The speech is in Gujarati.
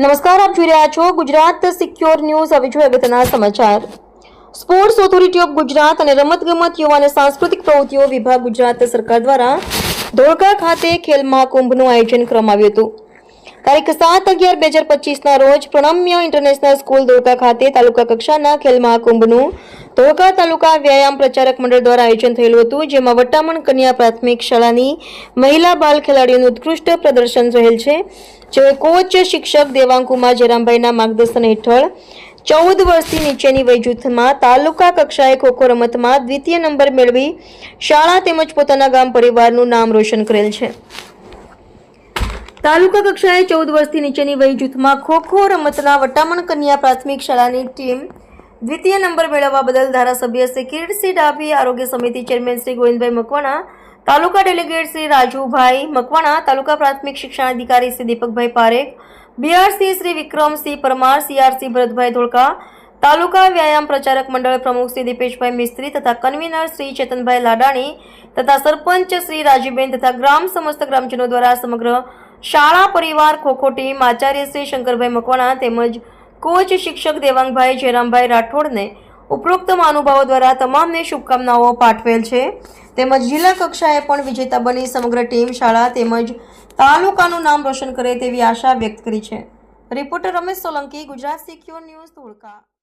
નમસ્કાર, આપ જોઈ રહ્યા છો ગુજરાત સિક્યોર ન્યૂઝ હવે જોઈએ અગત્યના સમાચાર. સ્પોર્ટ્સ ઓથોરિટી ઓફ ગુજરાત અને રમતગમત યુવા અને સાંસ્કૃતિક પ્રવૃત્તિઓ વિભાગ ગુજરાત સરકાર દ્વારા ધોળકા ખાતે ખેલ મહાકુંભનું આયોજન કરવામાં આવ્યું હતું. તારીખ સાત અગિયાર બે હજાર પચીસના રોજ પ્રણમ્ય ઇન્ટરનેશનલ સ્કૂલ ધોળકા ખાતે તાલુકા કક્ષાના ખેલ મહાકુંભનું ધોળકા તાલુકા વ્યાયામ પ્રચારક મંડળ દ્વારા આયોજન થયેલું હતું, જેમાં વટામણ કન્યા પ્રાથમિક શાળાની મહિલા બાલ ખેલાડીઓનું ઉત્કૃષ્ટ પ્રદર્શન રહેલ છે જેઓ કોચ શિક્ષક દેવાંગકુમાર જયરામભાઈના માર્ગદર્શન હેઠળ ચૌદ વર્ષથી નીચેની વય જૂથમાં તાલુકા કક્ષાએ ખોખો રમતમાં દ્વિતીય નંબર મેળવી શાળા તેમજ પોતાના ગામ પરિવારનું નામ રોશન કરેલ છે. તાલુકા કક્ષાએ ચૌદ વર્ષથી નીચેની વય જૂથમાં ખોખો રમતના વટામણ કન્યા પ્રાથમિક શાળાની ટીમ દ્વિતીય નંબર મેળવવા બદલ ધારાસભ્ય શ્રી કિરીટસિંહ ડાભી, આરોગ્ય સમિતિ ચેરમેન શ્રી ગોવિંદભાઈ મકવાણા, તાલુકા ડેલિગેટ શ્રી રાજુભાઈ મકવાણા, તાલુકા પ્રાથમિક શિક્ષણાધિકારી શ્રી દીપકભાઈ પારેખ, બીઆરસી શ્રી વિક્રમસિંહ પરમાર, સીઆરસી ભરતભાઈ ધોળકા, તાલુકા વ્યાયામ પ્રચારક મંડળ પ્રમુખ શ્રી દીપેશભાઈ મિસ્ત્રી તથા કન્વીનર શ્રી ચેતનભાઈ લાડાણી તથા સરપંચ શ્રી રાજીબેન તથા ગ્રામ સમસ્ત ગ્રામજનો દ્વારા સમગ્ર શાળા પરિવાર ખોખો ટીમ આચાર્ય શ્રી શંકરભાઈ મકવાણા તેમજ કોચ શિક્ષક દેવાંગભાઈ જયરામભાઈ રાઠોડને ઉપરોક્ત મહાનુભાવો દ્વારા તમામને શુભકામનાઓ પાઠવેલ છે. તેમજ જિલ્લા કક્ષાએ પણ વિજેતા બની સમગ્ર ટીમ શાળા તેમજ તાલુકાનું નામ રોશન કરે તેવી આશા વ્યક્ત કરી છે. Reporter Ramesh Solanki, Gujarat secure news Dholka.